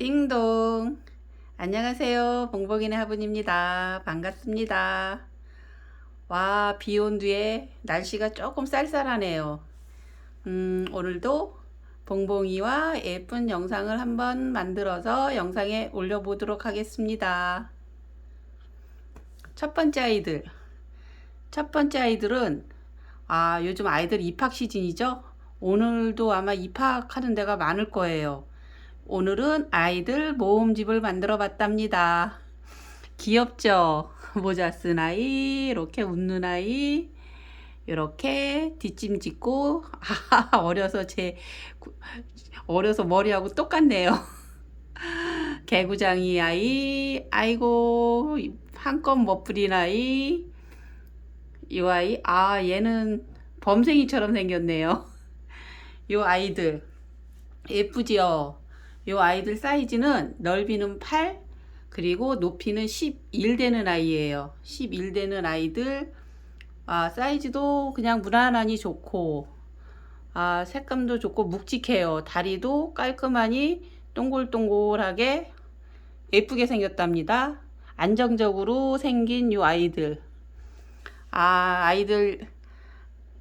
띵동. 안녕하세요. 봉봉이네 화분입니다. 반갑습니다. 와, 비 온 뒤에 날씨가 조금 쌀쌀하네요. 음, 오늘도 봉봉이와 예쁜 영상을 한번 만들어서 영상에 올려보도록 하겠습니다. 첫 번째 아이들. 첫 번째 아이들은, 아, 요즘 아이들 입학 시즌이죠? 오늘도 아마 입학하는 데가 많을 거예요. 오늘은 아이들 모음집을 만들어 봤답니다. 귀엽죠? 모자 쓴 아이, 이렇게 웃는 아이, 이렇게 뒷짐 짓고, 아, 어려서 제, 어려서 머리하고 똑같네요. 개구장이 아이, 아이고, 한껏 멋부린 아이, 이 아이, 아, 얘는 범생이처럼 생겼네요. 요 아이들, 예쁘지요? 요 아이들 사이즈는 넓이는 8 그리고 높이는 11 되는 아이예요. 11 되는 아이들 아, 사이즈도 그냥 무난하니 좋고 아, 색감도 좋고 묵직해요. 다리도 깔끔하니 동글동글하게 예쁘게 생겼답니다. 안정적으로 생긴 요 아이들. 아, 아이들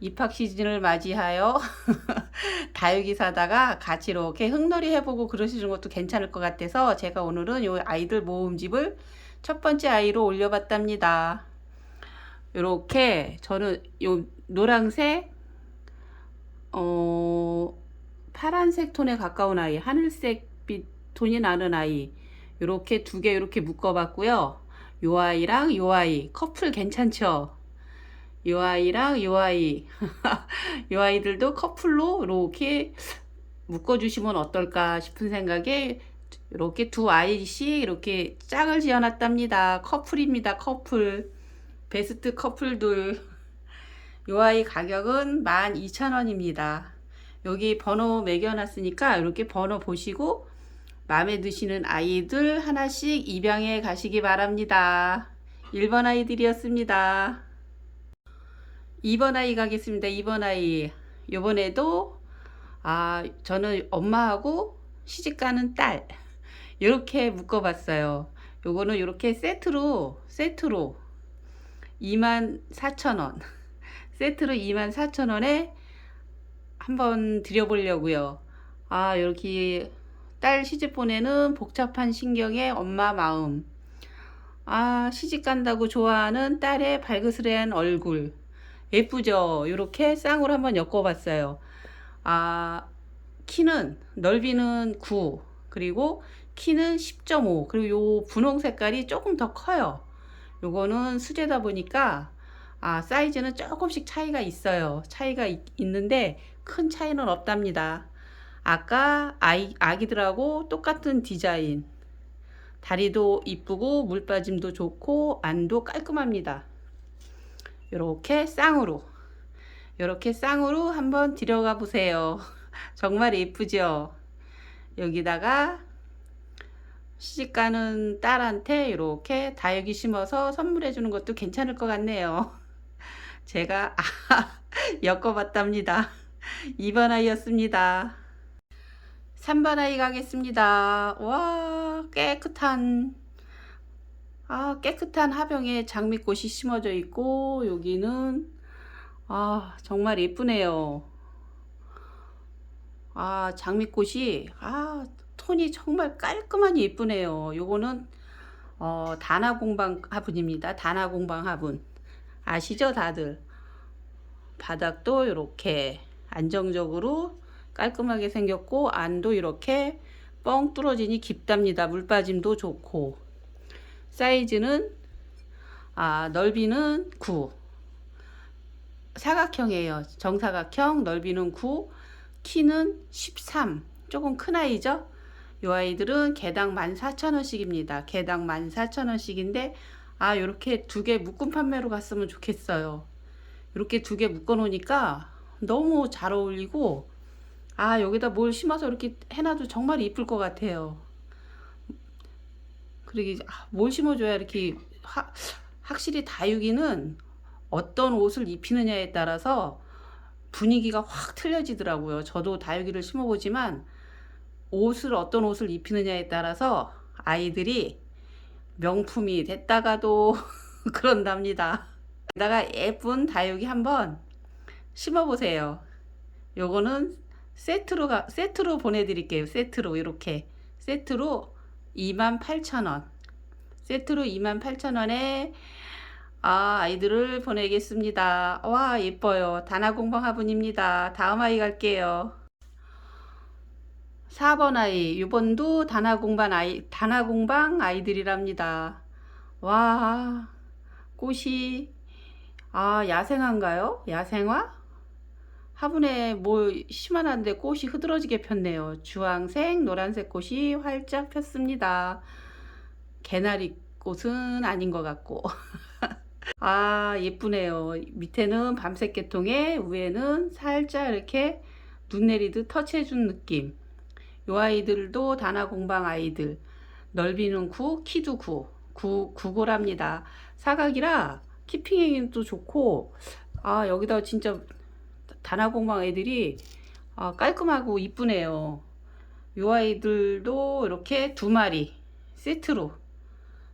입학 시즌을 맞이하여 다육이 사다가 같이 이렇게 흙놀이 해보고 그러시는 것도 괜찮을 것 같아서 제가 오늘은 이 아이들 모음집을 첫 번째 아이로 올려봤답니다. 이렇게 저는 요 노란색, 어, 파란색 톤에 가까운 아이, 하늘색 빛 톤이 나는 아이, 이렇게 두 개 이렇게 묶어 봤고요. 요 아이랑 요 아이 커플 괜찮죠? 요 아이랑 요 아이 요 아이들도 커플로 이렇게 묶어주시면 어떨까 싶은 생각에 이렇게 두 아이씩 이렇게 짝을 지어놨답니다. 커플입니다. 커플 베스트 커플들 요 아이 가격은 12,000원입니다. 여기 번호 매겨놨으니까 이렇게 번호 보시고 마음에 드시는 아이들 하나씩 입양해 가시기 바랍니다. 1번 아이들이었습니다. 2번 아이 가겠습니다. 2번 아이. 요번에도 아, 저는 엄마하고 시집 가는 딸 이렇게 묶어 봤어요. 요거는 이렇게 세트로 세트로 24,000원. 세트로 24,000원에 한번 드려보려고요. 아, 이렇게 딸 시집 보내는 복잡한 신경의 엄마 마음. 아, 시집 간다고 좋아하는 딸의 발그스레한 얼굴. 예쁘죠? 이렇게 쌍으로 한번 엮어봤어요. 아, 키는, 넓이는 9, 그리고 키는 10.5, 그리고 요 분홍 색깔이 조금 더 커요. 요거는 수제다 보니까, 아, 사이즈는 조금씩 차이가 있어요. 차이가 있, 있는데, 큰 차이는 없답니다. 아까 아이, 아기들하고 똑같은 디자인. 다리도 이쁘고, 물빠짐도 좋고, 안도 깔끔합니다. 이렇게 쌍으로 이렇게 쌍으로 한번 들어가 보세요. 정말 예쁘죠? 여기다가 시집가는 딸한테 이렇게 다육이 심어서 선물해 주는 것도 괜찮을 것 같네요. 제가 아, 엮어봤답니다. 2번 아이였습니다. 3번 아이 가겠습니다. 와 깨끗한 아, 깨끗한 하병에 장미꽃이 심어져 있고, 여기는, 아, 정말 예쁘네요. 아, 장미꽃이, 아, 톤이 정말 깔끔하니 예쁘네요. 요거는, 어, 다나공방 화분입니다. 다나공방 화분. 아시죠, 다들? 바닥도 이렇게 안정적으로 깔끔하게 생겼고, 안도 이렇게 뻥 뚫어지니 깊답니다. 물빠짐도 좋고. 사이즈는 아, 넓이는 9. 사각형이에요. 정사각형, 넓이는 9, 키는 13. 조금 큰 아이죠? 이 아이들은 개당 14,000원씩입니다. 개당 14,000원씩인데 아, 이렇게 두 개 묶음 판매로 갔으면 좋겠어요. 이렇게 두 개 묶어 놓으니까 너무 잘 어울리고 아, 여기다 뭘 심어서 이렇게 해놔도 정말 이쁠 것 같아요. 그러게 아, 뭘 심어줘야 이렇게 하, 확실히 다육이는 어떤 옷을 입히느냐에 따라서 분위기가 확 틀려지더라고요. 저도 다육이를 심어보지만 옷을 어떤 옷을 입히느냐에 따라서 아이들이 명품이 됐다가도 그런답니다. 게다가 예쁜 다육이 한번 심어보세요. 요거는 세트로 가, 세트로 보내드릴게요. 세트로 이렇게 세트로 28,000원. 세트로 28,000원에 아, 아이들을 보내겠습니다. 와, 예뻐요. 다나공방 화분입니다. 다음 아이 갈게요. 4번 아이, 이번도 다나공방 아이, 다나공방 아이들이랍니다. 와, 꽃이, 아, 야생화인가요? 야생화? 화분에 뭐 심어놨는데 꽃이 흐드러지게 폈네요. 주황색, 노란색 꽃이 활짝 폈습니다. 개나리 꽃은 아닌 것 같고. 아, 예쁘네요. 밑에는 밤색 계통에 위에는 살짝 이렇게 눈 내리듯 터치해준 느낌. 요 아이들도 다나공방 아이들. 넓이는 9, 키도 9. 9, 9고랍니다. 사각이라 키핑에도 좋고, 아, 여기다 진짜 다나공방 애들이 아, 깔끔하고 이쁘네요. 요 아이들도 이렇게 두 마리 세트로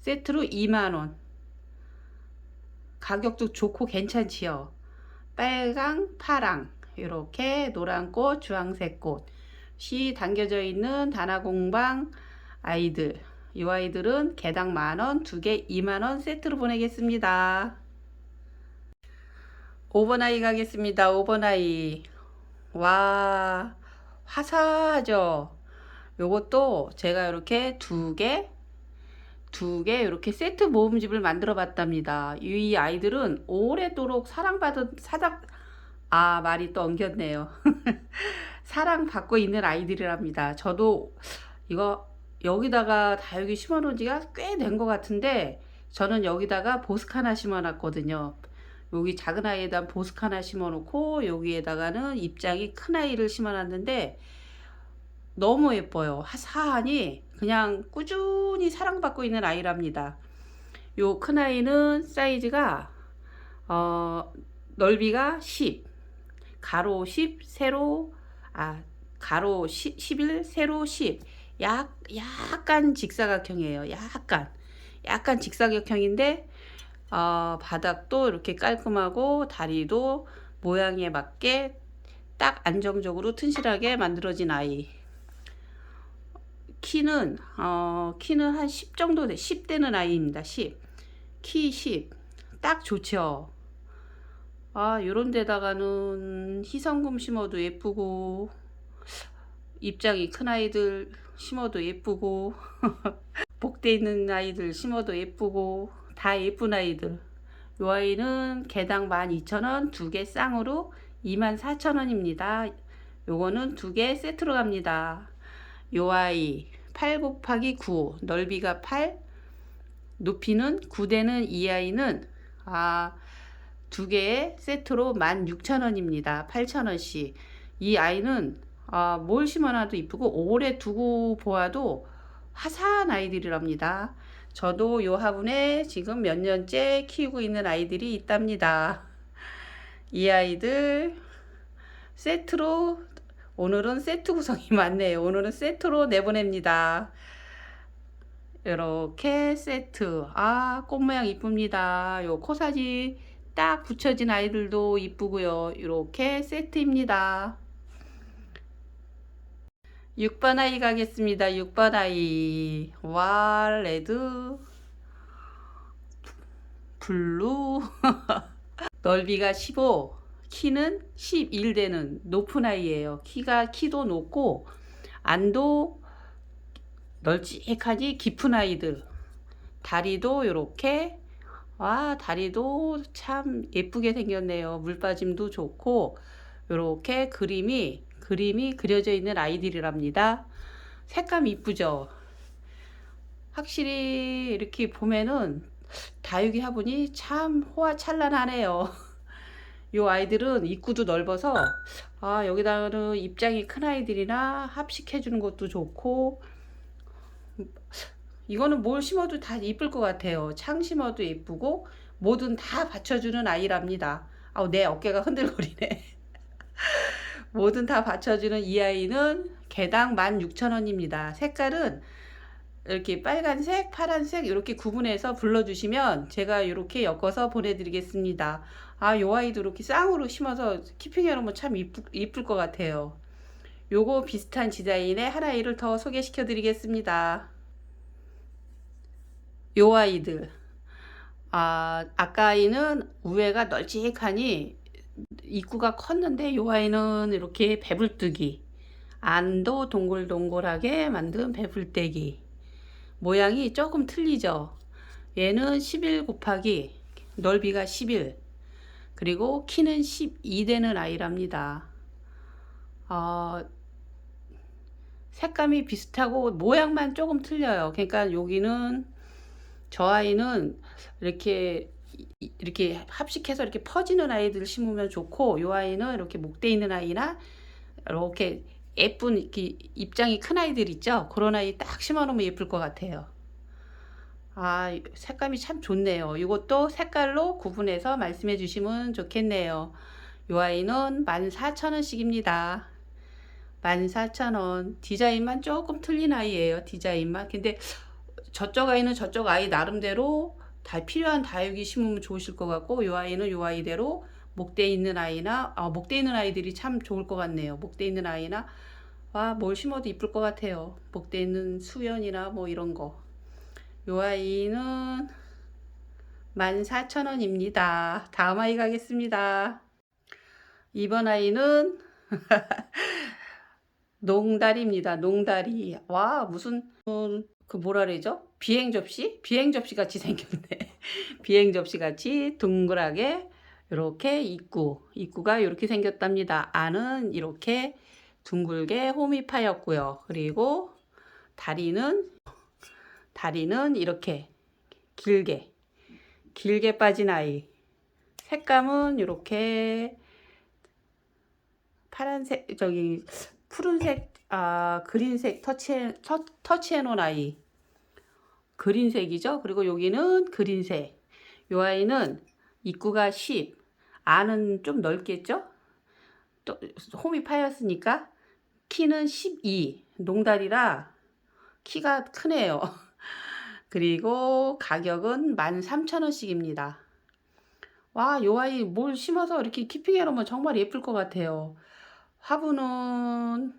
세트로 2만원 가격도 좋고 괜찮지요. 빨강, 파랑 이렇게 노란 꽃, 주황색 꽃이 담겨져 있는 다나공방 아이들 이 아이들은 개당 만원, 두 개 2만원 세트로 보내겠습니다. 5번 아이 가겠습니다. 5번 아이. 와, 화사하죠? 요것도 제가 이렇게 두 개, 두 개 이렇게 세트 모음집을 만들어 봤답니다. 이 아이들은 오래도록 사랑받은 사장, 아, 말이 또 엉겼네요. 사랑받고 있는 아이들이랍니다. 저도 이거 여기다가 다육이 심어 놓은 지가 꽤 된 것 같은데 저는 여기다가 보스크 하나 심어 놨거든요. 여기 작은 아이에다 보스크 하나 심어 놓고 여기에다가는 입장이 큰 아이를 심어 놨는데 너무 예뻐요. 화사하니 그냥 꾸준히 사랑받고 있는 아이랍니다. 요 큰 아이는 사이즈가 어, 넓이가 10, 가로 10, 세로 아 가로 10, 11, 세로 10. 약 약간 직사각형이에요. 약간 약간 직사각형인데 어, 바닥도 이렇게 깔끔하고 다리도 모양에 맞게 딱 안정적으로 튼실하게 만들어진 아이. 키는 어, 키는 한 10 정도 돼. 10 되는 아이입니다. 10. 키 10. 딱 좋죠. 아, 요런 데다가는 희성금 심어도 예쁘고 입장이 큰 아이들 심어도 예쁘고 복대 있는 아이들 심어도 예쁘고 다 예쁜 아이들. 요 아이는 개당 12,000원 두 개 쌍으로 24,000원입니다. 요거는 두 개 세트로 갑니다. 요 아이 8 곱하기 9 넓이가 8 높이는 9되는 이 아이는 아, 두 개의 세트로 16,000원입니다. 8,000원씩. 이 아이는 아, 뭘 심어놔도 이쁘고 오래 두고 보아도 화사한 아이들이랍니다. 저도 요 화분에 지금 몇 년째 키우고 있는 아이들이 있답니다. 이 아이들 세트로 오늘은 세트 구성이 많네요. 오늘은 세트로 내보냅니다. 이렇게 세트. 아, 꽃 모양 이쁩니다. 요 코사지 딱 붙여진 아이들도 이쁘고요. 이렇게 세트입니다. 6번 아이 가겠습니다. 6번 아이. 와, 레드. 블루. 넓이가 15. 키는 11 되는 높은 아이예요. 키가 키도 높고 안도 널찍하니 깊은 아이들. 다리도 이렇게 와, 다리도 참 예쁘게 생겼네요. 물 빠짐도 좋고 이렇게 그림이 그림이 그려져 있는 아이들이랍니다. 색감 이쁘죠? 확실히 이렇게 보면은 다육이 화분이 참 호화찬란하네요. 이 아이들은 입구도 넓어서 아 여기다가는 입장이 큰 아이들이나 합식해 주는 것도 좋고 이거는 뭘 심어도 다 이쁠 것 같아요. 창 심어도 예쁘고 뭐든 다 받쳐주는 아이랍니다. 아우 내 어깨가 흔들거리네. 뭐든 다 받쳐주는 이 아이는 개당 16,000원입니다. 색깔은 이렇게 빨간색, 파란색 이렇게 구분해서 불러주시면 제가 이렇게 엮어서 보내드리겠습니다. 아, 요 아이도 이렇게 쌍으로 심어서 키핑해 놓으면 참 이쁠, 이쁠 것 같아요. 요거 비슷한 디자인의 한 아이를 더 소개시켜 드리겠습니다. 요 아이들. 아, 아까 아이는 우회가 널찍하니 입구가 컸는데 요 아이는 이렇게 배불뜨기. 안도 동글동글하게 만든 배불떼기. 모양이 조금 틀리죠. 얘는 11 곱하기 넓이가 11. 그리고 키는 12 되는 아이랍니다. 어, 색감이 비슷하고 모양만 조금 틀려요. 그러니까 여기는 저 아이는 이렇게 이- 이렇게 합식해서 이렇게 퍼지는 아이들 심으면 좋고 요 아이는 이렇게 목대 있는 아이나 이렇게 예쁜 이렇게 입장이 큰 아이들 있죠? 그런 아이 딱 심어 놓으면 예쁠 것 같아요. 아, 색감이 참 좋네요. 이것도 색깔로 구분해서 말씀해 주시면 좋겠네요. 요 아이는 14,000원씩입니다. 14,000원. 디자인만 조금 틀린 아이예요. 디자인만. 근데 저쪽 아이는 저쪽 아이 나름대로 다 필요한 다육이 심으면 좋으실 것 같고 요 아이는 요 아이대로 목대 있는 아이나 아, 목대 있는 아이들이 참 좋을 것 같네요. 목대 있는 아이나 아, 뭘 심어도 이쁠 것 같아요. 목대 있는 수연이나 뭐 이런 거. 요 아이는 14,000원입니다. 다음 아이 가겠습니다. 이번 아이는 농다리입니다. 농다리. 와, 무슨 어, 그 뭐라 그러죠? 비행 접시? 비행 접시 같이 생겼네. 비행 접시 같이 둥글하게 이렇게 입구. 입구가 이렇게 생겼답니다. 안은 이렇게 둥글게 홈이 파였고요. 그리고 다리는 다리는 이렇게 길게 길게 빠진 아이. 색감은 이렇게 파란색 저기 푸른색 아 그린색 터치해 터, 터치해 놓은 아이. 그린색이죠. 그리고 여기는 그린색. 요 아이는 입구가 10. 안은 좀 넓겠죠? 또 홈이 파였으니까 키는 12. 농다리라 키가 크네요. 그리고 가격은 13,000원씩입니다. 와, 요 아이 뭘 심어서 이렇게 키핑해 놓으면 정말 예쁠 것 같아요. 화분은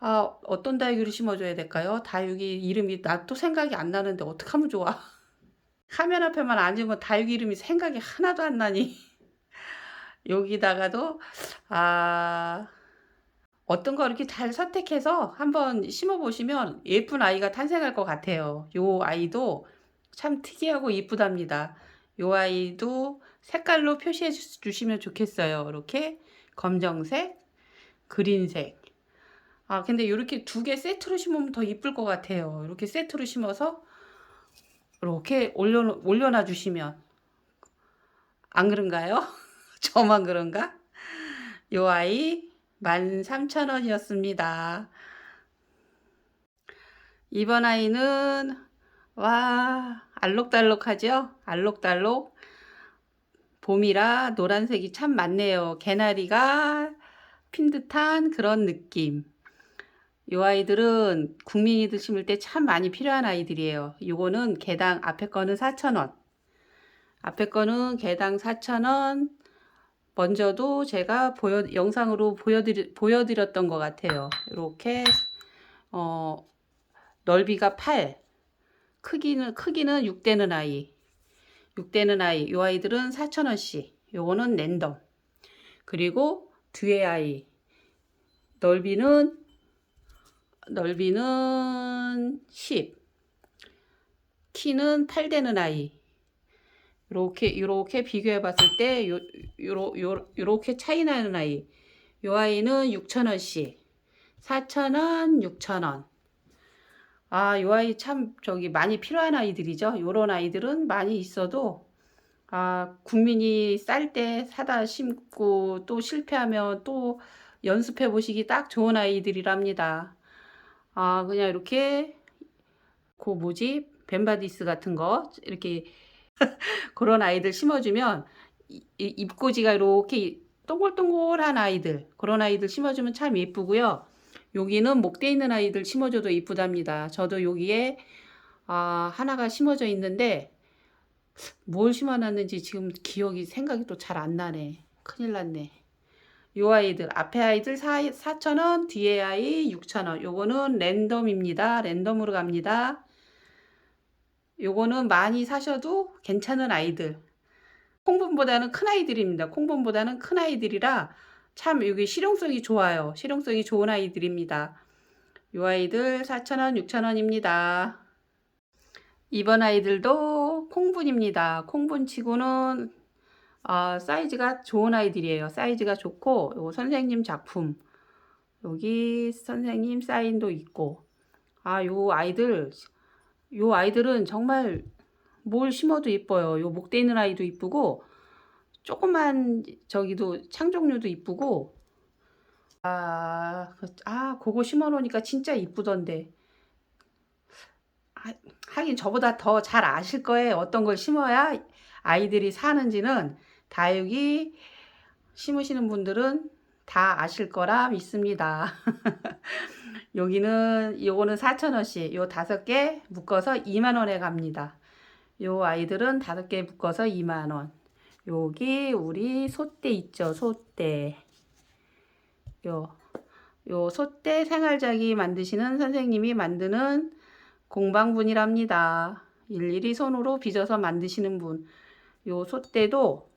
아, 어떤 다육이를 심어줘야 될까요? 다육이 이름이 나 또 생각이 안 나는데 어떡하면 좋아? 화면 앞에만 앉으면 다육이 이름이 생각이 하나도 안 나니. 여기다가도 아 어떤 거 이렇게 잘 선택해서 한번 심어 보시면 예쁜 아이가 탄생할 것 같아요. 요 아이도 참 특이하고 이쁘답니다. 요 아이도 색깔로 표시해 주- 주시면 좋겠어요. 이렇게 검정색, 그린색. 아, 근데 이렇게 두 개 세트로 심으면 더 이쁠 것 같아요. 이렇게 세트로 심어서 이렇게 올려 올려놔 주시면 안 그런가요? 저만 그런가? 요 아이 13,000원이었습니다. 이번 아이는 와, 알록달록하죠? 알록달록. 봄이라 노란색이 참 많네요. 개나리가 핀 듯한 그런 느낌. 요 아이들은 국민이들 심을 때 참 많이 필요한 아이들이에요. 요거는 개당 앞에 거는 4,000원. 앞에 거는 개당 4,000원. 먼저도 제가 보여 영상으로 보여드리, 보여드렸던 것 같아요. 이렇게 어 넓이가 8, 크기는 크기는 6되는 아이. 6되는 아이. 요 아이들은 4,000원씩. 요거는 랜덤. 그리고 뒤에 아이. 넓이는 넓이는 10. 키는 8 되는 아이. 요렇게 요렇게 비교해 봤을 때 요렇게 차이 나는 아이. 요 아이는 6,000원씩. 4,000원, 6,000원. 아, 요 아이 참 저기 많이 필요한 아이들이죠. 요런 아이들은 많이 있어도 아, 국민이 쌀 때 사다 심고 또 실패하면 또 연습해 보시기 딱 좋은 아이들이랍니다. 아, 그냥 이렇게 그 뭐지? 벤바디스 같은 거 이렇게 그런 아이들 심어주면 이- 이- 잎꽂이가 이렇게 동글동글한 아이들 그런 아이들 심어주면 참 예쁘고요. 여기는 목대 있는 아이들 심어줘도 이쁘답니다. 저도 여기에 아, 하나가 심어져 있는데 뭘 심어놨는지 지금 기억이 생각이 또 잘 안 나네. 큰일 났네. 요 아이들 앞에 아이들 4, 4,000원 뒤에 아이 6,000원 요거는 랜덤입니다. 랜덤으로 갑니다. 요거는 많이 사셔도 괜찮은 아이들. 콩분보다는 큰 아이들입니다. 콩분보다는 큰 아이들이라 참 여기 실용성이 좋아요. 실용성이 좋은 아이들입니다. 요 아이들 4,000원, 6,000원입니다. 이번 아이들도 콩분입니다. 콩분치고는 아, 사이즈가 좋은 아이들이에요. 사이즈가 좋고 요 선생님 작품 여기 선생님 사인도 있고 아, 요 아이들 요 아이들은 정말 뭘 심어도 이뻐요. 요 목대 있는 아이도 이쁘고 조그만 저기도 창종류도 이쁘고 아, 그- 아 그거 심어 놓으니까 진짜 이쁘던데 아, 하긴 저보다 더 잘 아실 거예요. 어떤 걸 심어야 아이들이 사는지는 다육이 심으시는 분들은 다 아실 거라 믿습니다. 여기는 요거는 4,000원씩 요 다섯 개 묶어서 2만 원에 갑니다. 요 아이들은 다섯 개 묶어서 2만 원. 여기 우리 소떼 있죠, 소떼. 요, 요 소떼 생활자기 만드시는 선생님이 만드는 공방분이랍니다. 일일이 손으로 빚어서 만드시는 분. 요 소떼도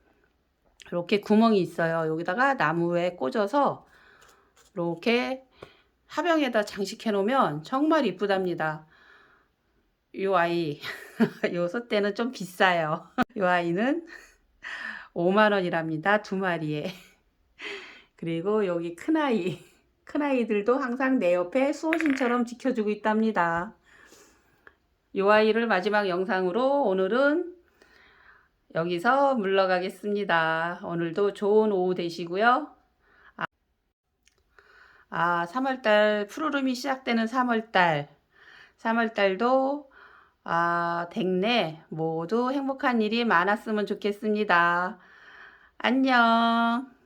이렇게 구멍이 있어요. 여기다가 나무에 꽂아서 이렇게 화병에다 장식해 놓으면 정말 이쁘답니다. 요 아이, 요 소떼는 좀 비싸요. 요 아이는 5만 원이랍니다. 두 마리에. 그리고 여기 큰 아이, 큰 아이들도 항상 내 옆에 수호신처럼 지켜주고 있답니다. 요 아이를 마지막 영상으로 오늘은 여기서 물러가겠습니다. 오늘도 좋은 오후 되시고요. 아, 아 3월달 푸르름이 시작되는 3월달 3월달도 아, 댁내 모두 행복한 일이 많았으면 좋겠습니다. 안녕.